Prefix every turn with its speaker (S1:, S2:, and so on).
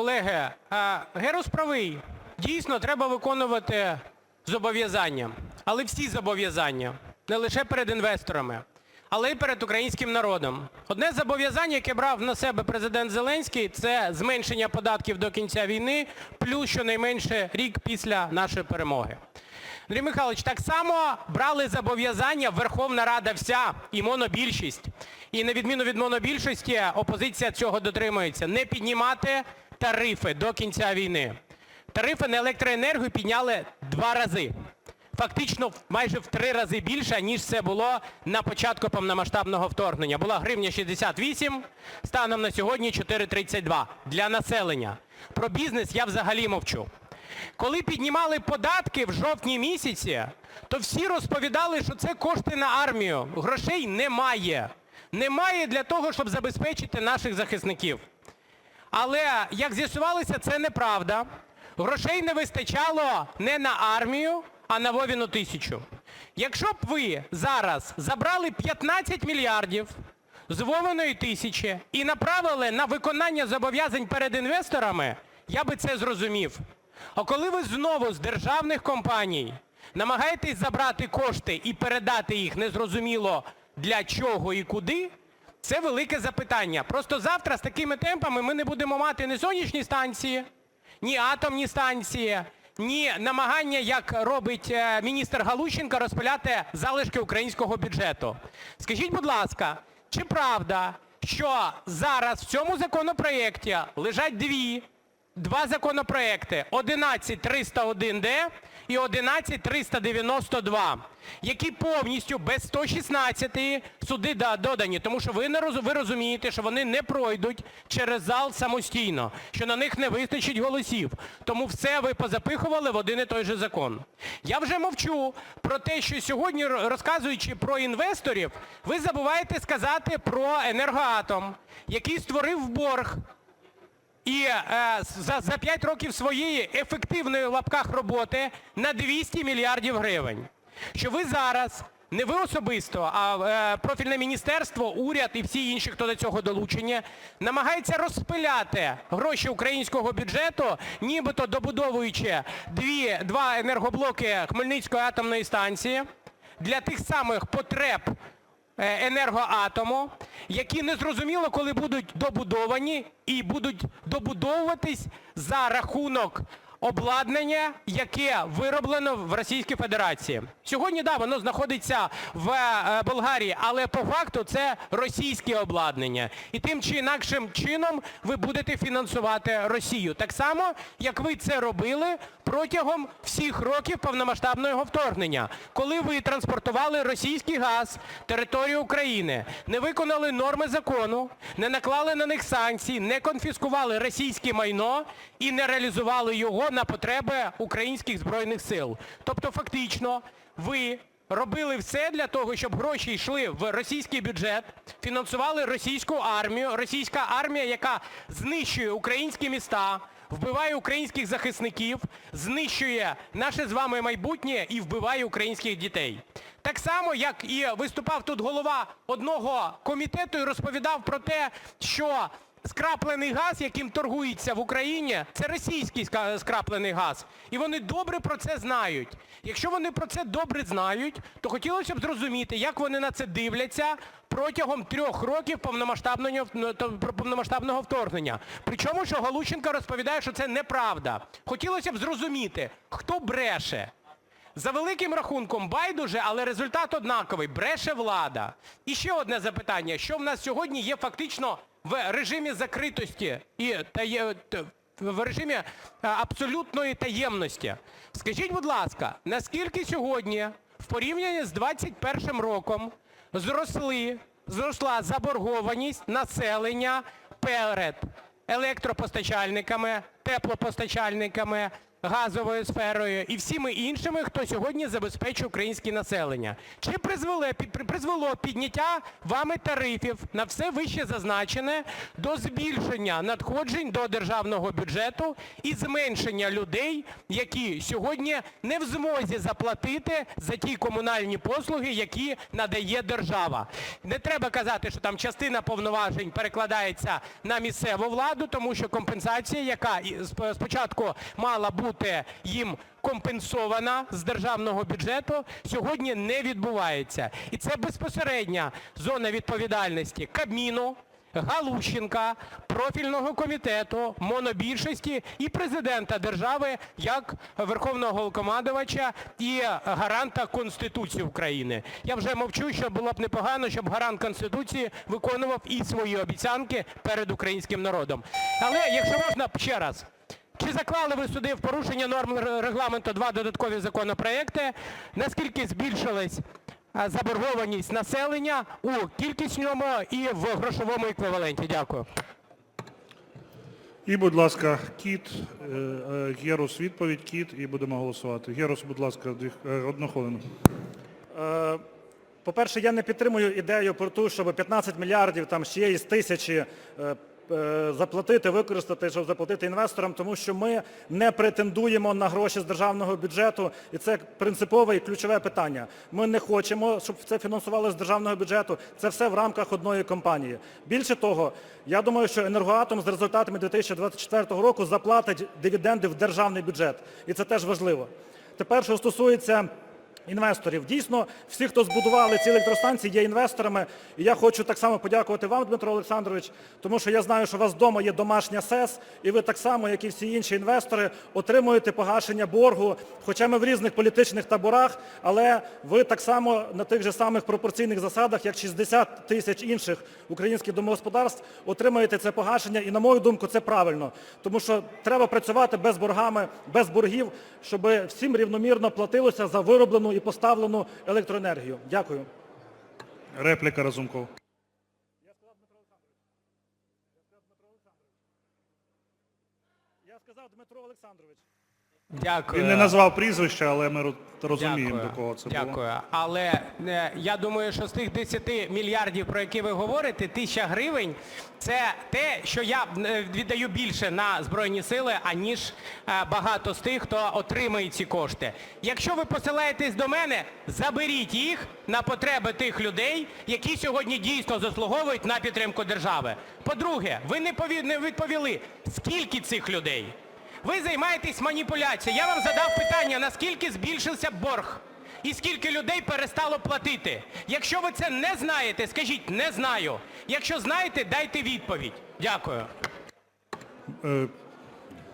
S1: Колеги, Герус правий, дійсно, треба виконувати зобов'язання, але всі зобов'язання, не лише перед інвесторами, але й перед українським народом. Одне зобов'язання, яке брав на себе Президент Зеленський, – це зменшення податків до кінця війни, плюс щонайменше рік після нашої перемоги. Андрій Михайлович, так само брали зобов'язання Верховна Рада вся і монобільшість. І на відміну від монобільшості, опозиція цього дотримується: не піднімати тарифи до кінця війни. Тарифи на електроенергію підняли два рази, фактично майже в три рази більше, ніж це було на початку повномасштабного вторгнення. Була гривня 68, станом на сьогодні 4,32 для населення. Про бізнес я взагалі мовчу. Коли піднімали податки в жовтні місяці, то всі розповідали, що це кошти на армію. Грошей немає. Немає для того, щоб забезпечити наших захисників. Але, як з'ясувалося, це неправда. Грошей не вистачало не на армію, а на Вовину тисячу. Якщо б ви зараз забрали 15 мільярдів з Вовиної тисячі і направили на виконання зобов'язань перед інвесторами, я би це зрозумів. А коли ви знову з державних компаній намагаєтесь забрати кошти і передати їх незрозуміло для чого і куди, це велике запитання. Просто завтра з такими темпами ми не будемо мати ні сонячні станції, ні атомні станції, ні намагання, як робить е, міністр Галущенко, розпиляти залишки українського бюджету. Скажіть, будь ласка, чи правда, що зараз в цьому законопроекті лежать дві, два законопроекти 11301-д і 11392, які повністю без 116-ї сюди додані, тому що ви розумієте, що вони не пройдуть через зал самостійно, що на них не вистачить голосів. Тому все ви позапихували в один і той же закон. Я вже мовчу про те, що сьогодні, розказуючи про інвесторів, ви забуваєте сказати про "Енергоатом", який створив борг і за 5 років своєї "ефективної" (в лапках) роботи на 200 мільярдів гривень. Що ви зараз, не ви особисто, а профільне міністерство, уряд і всі інші, хто до цього долучені, намагаються розпиляти гроші українського бюджету, нібито добудовуючи два енергоблоки Хмельницької атомної станції для тих самих потреб "Енергоатому", які незрозуміло коли будуть добудовані і будуть добудовуватись за рахунок обладнання, яке вироблено в Російській Федерації. Сьогодні, да, воно знаходиться в Болгарії, але по факту це російське обладнання. І тим чи інакшим чином ви будете фінансувати Росію, так само, як ви це робили протягом всіх років повномасштабного вторгнення, коли ви транспортували російський газ територією України, не виконали норми закону, не наклали на них санкції, не конфіскували російське майно і не реалізували його на потреби українських Збройних Сил. Тобто фактично ви робили все для того, щоб гроші йшли в російський бюджет, фінансували російську армію, російська армія, яка знищує українські міста, вбиває українських захисників, знищує наше з вами майбутнє і вбиває українських дітей. Так само, як і виступав тут голова одного комітету і розповідав про те, що скраплений газ, яким торгується в Україні, це російський скраплений газ, і вони добре про це знають. Якщо вони про це добре знають, то хотілося б зрозуміти, як вони на це дивляться протягом трьох років повномасштабного вторгнення. Причому, що Галущенко розповідає, що це неправда. Хотілося б зрозуміти, хто бреше. За великим рахунком байдуже, але результат однаковий – бреше влада. І ще одне запитання. Що в нас сьогодні є фактично в режимі закритості і в режимі абсолютної таємності? Скажіть, будь ласка, наскільки сьогодні в порівнянні з 21-м роком зросла заборгованість населення перед електропостачальниками, теплопостачальниками, газовою сферою і всіми іншими, хто сьогодні забезпечує українське населення. Чи призвело, під- підняття вами тарифів на все вище зазначене до збільшення надходжень до державного бюджету і зменшення людей, які сьогодні не в змозі заплатити за ті комунальні послуги, які надає держава? Не треба казати, що там частина повноважень перекладається на місцеву владу, тому що компенсація, яка спочатку мала бути їм компенсована з державного бюджету, сьогодні не відбувається. І це безпосередня зона відповідальності Кабміну, Галущенка, профільного комітету, монобільшості і президента держави як Верховного Головнокомандувача і гаранта Конституції України. Я вже мовчу, що було б непогано, щоб гарант Конституції виконував і свої обіцянки перед українським народом. Але якщо можна ще раз. Чи заклали ви сюди в порушення норм регламенту два додаткові законопроекти? Наскільки збільшилась заборгованість населення у кількісному і в грошовому еквіваленті? Дякую.
S2: І, будь ласка, Кіт, е, е, Герус відповідь, Кіт, і будемо голосувати. Герус, будь ласка, е, одну хвилину.
S3: По-перше, я не підтримую ідею про те, щоб 15 мільярдів там з чиєїсь тисячі заплатити, використати, щоб заплатити інвесторам, тому що ми не претендуємо на гроші з державного бюджету, і це принципове і ключове питання. Ми не хочемо, щоб це фінансували з державного бюджету. Це все в рамках одної компанії. Більше того, я думаю, що енергоатом з результатами 2024 року заплатить дивіденди в державний бюджет, і це теж важливо. Тепер, що стосується інвесторів. Дійсно, всі, хто збудували ці електростанції, є інвесторами. І я хочу так само подякувати вам, Дмитро Олександрович, тому що я знаю, що у вас вдома є домашня СЕС, і ви так само, як і всі інші інвестори, отримуєте погашення боргу, хоча ми в різних політичних таборах, але ви так само на тих же самих пропорційних засадах, як 60 тисяч інших українських домогосподарств, отримаєте це погашення. І, на мою думку, це правильно. Тому що треба працювати без боргами, без боргів, щоб всім рівномірно платилося за вироблену і поставлену електроенергію. Дякую.
S2: Репліка Разумков.
S3: Я сказав Дмитро Олександрович.
S1: Дякую.
S2: Він не назвав прізвища, але ми ро- розуміємо,
S1: Дякую.
S2: до кого це
S1: Дякую.
S2: було.
S1: Але е, я думаю, що з тих 10 мільярдів, про які ви говорите, тисяча гривень – це те, що я е, віддаю більше на Збройні Сили, аніж е, багато з тих, хто отримає ці кошти. Якщо ви посилаєтесь до мене, заберіть їх на потреби тих людей, які сьогодні дійсно заслуговують на підтримку держави. По-друге, ви не пові- не відповіли, скільки цих людей? Ви займаєтесь маніпуляцією. Я вам задав питання, наскільки збільшився борг і скільки людей перестало платити. Якщо ви це не знаєте, скажіть «не знаю». Якщо знаєте, дайте відповідь. Дякую.
S2: Е,